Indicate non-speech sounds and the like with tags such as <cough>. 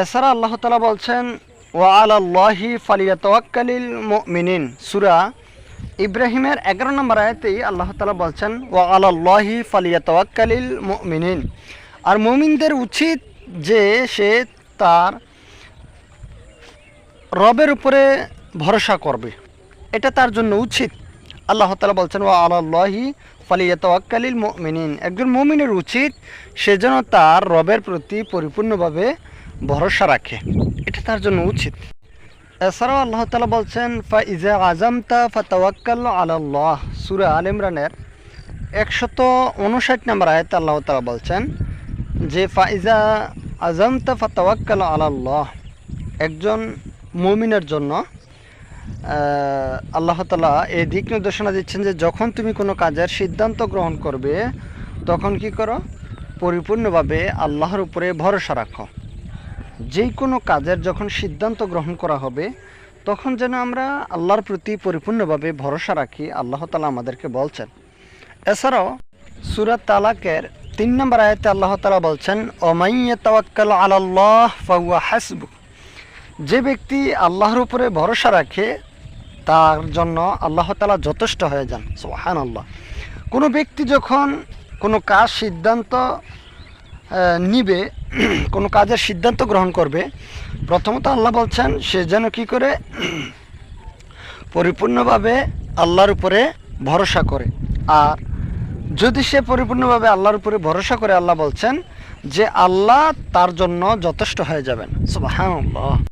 এছাড়া আল্লাহ তালা বলছেন, ওয়া আলাল্লাহি ফালিয়াতাওয়াক্কালিল মুমিনিন। সূরা ইব্রাহিমের এগারো নম্বর আয়াতেই আল্লাহ তালা বলছেন, ওয়া আলাল্লাহি ফালিয়াতাওয়াক্কালিল মুমিনিন। আর মুমিনদের উচিত যে সে তার রবের উপরে ভরসা করবে। এটা তার জন্য উচিত। আল্লাহ তালা বলছেন, ওয়া আলাল্লাহি ফালিয়াতাওয়াক্কালিল মুমিনিন। একজন মুমিনের উচিত সে যেন তার রবের প্রতি পরিপূর্ণভাবে ভরসা রাখে। এটা তার জন্য উচিত। এছাড়াও আল্লাহ তালা বলছেন ফা ইজা আজমতা ফাতাওয়াক্কাল আলাল্লাহ। সুরা আল ইমরানের একশত উনষাট নম্বর আয়তে আল্লাহ তালা বলছেন, যে ফাইজা আজমতা ফাতাওয়াক্কাল আলাল্লাহ। একজন মুমিনের জন্য আল্লাহ তালা এই দিক নির্দেশনা দিচ্ছেন যে, যখন তুমি কোনো কাজের সিদ্ধান্ত গ্রহণ করবে, তখন কি করো? পরিপূর্ণভাবে আল্লাহর উপরে ভরসা রাখো। যেই কোনো কাজের যখন সিদ্ধান্ত গ্রহণ করা হবে, তখন যেন আমরা আল্লাহর প্রতি পরিপূর্ণভাবে ভরসা রাখি, আল্লাহ তালা আমাদেরকে বলছেন। এছাড়াও সুরাত তালাকের তিন নম্বর আয়তে আল্লাহ তালা বলছেন ওমাইয়া তাওয়াক্কাল আলাল্লাহ ফাহুয়া হাসবু। যে ব্যক্তি আল্লাহর উপরে ভরসা রাখে, তার জন্য আল্লাহ তালা যথেষ্ট হয়ে যান সোহান আল্লাহ কোনো ব্যক্তি যখন কোনো কাজ, সিদ্ধান্ত নিবে, <clears throat> কোনো কাজের সিদ্ধান্ত গ্রহণ করবে। প্রথমত আল্লাহ বলছেন, সে যেন কি করে? <clears throat> পরিপূর্ণভাবে আল্লাহর উপরে ভরসা করে। আর যদি সে পরিপূর্ণভাবে আল্লাহর উপরে ভরসা করে, আল্লাহ বলছেন যে আল্লাহ তার জন্য যথেষ্ট হয়ে যাবেন। সুবহানাল্লাহ।